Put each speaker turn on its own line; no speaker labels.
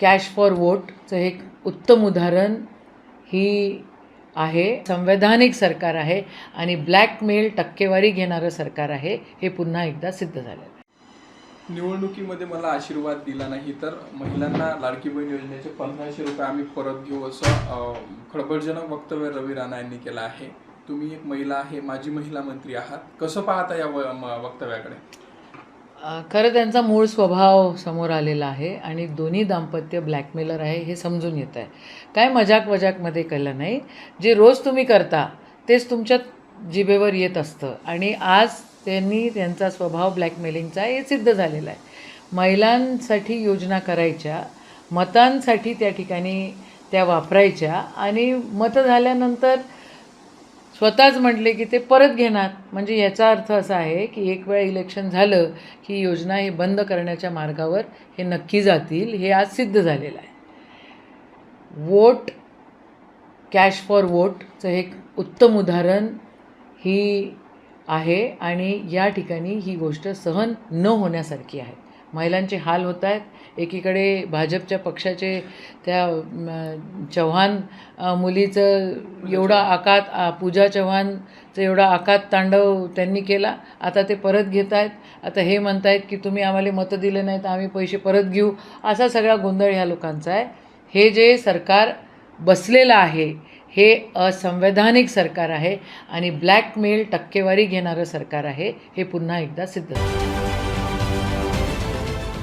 Cash for वोटचं एक उत्तम उदाहरण ही आहे. संवैधानिक सरकार आहे आणि ब्लॅकमेल टक्केवारी घेणारं सरकार आहे हे पुन्हा एकदा सिद्ध झालं आहे.
निवडणुकीमध्ये मला आशीर्वाद दिला नाही तर महिलांना लाडकी बहीण योजनेचे पंधराशे रुपये आम्ही परत घेऊ असं खळबळजनक वक्तव्य रवी राणा यांनी केलं आहे. तुम्ही एक महिला आहे माजी महिला मंत्री आहात. कसं पाहता या व- वक्तव्याकडे?
खरं त्यांचा मूळ स्वभाव समोर आलेला आहे आणि दोन्ही दाम्पत्य ब्लॅकमेलर आहे हे समजून येत आहे. काय मजाक वजाकमध्ये केलं नाही. जे रोज तुम्ही करता तेच तुमच्या जिभेवर येत असतं. आणि आज त्यांनी त्यांचा स्वभाव ब्लॅकमेलिंगचा हे सिद्ध झालेला आहे. महिलांसाठी योजना करायच्या मतांसाठी त्या ठिकाणी त्या वापरायच्या आणि मतं झाल्यानंतर स्वतःच म्हटले की ते परत घेणार. म्हणजे याचा अर्थ असा आहे की एक वेळा इलेक्शन झालं की योजना हे बंद करण्याच्या मार्गावर हे नक्की जातील हे आज सिद्ध झालेलं आहे. वोट कॅश फॉर वोटचं एक उत्तम उदाहरण ही आहे आणि या ठिकाणी ही गोष्ट सहन न होण्यासारखी आहे. महिलांचे हाल होत आहेत. एकीकडे भाजपच्या पक्षाचे त्या चव्हाण मुलीचं एवढा आकात पूजा चव्हाणचं एवढा आकात तांडव त्यांनी केला. आता ते परत घेत आहेत. आता हे म्हणत आहेत की तुम्ही आम्हाला मतं दिले नाहीत आम्ही पैसे परत घेऊ. असा सगळा गोंधळ ह्या लोकांचा आहे. हे जे सरकार बसलेलं आहे हे असंवैधानिक सरकार आहे आणि ब्लॅकमेल टक्केवारी घेणारं सरकार आहे हे पुन्हा एकदा सिद्ध झालं.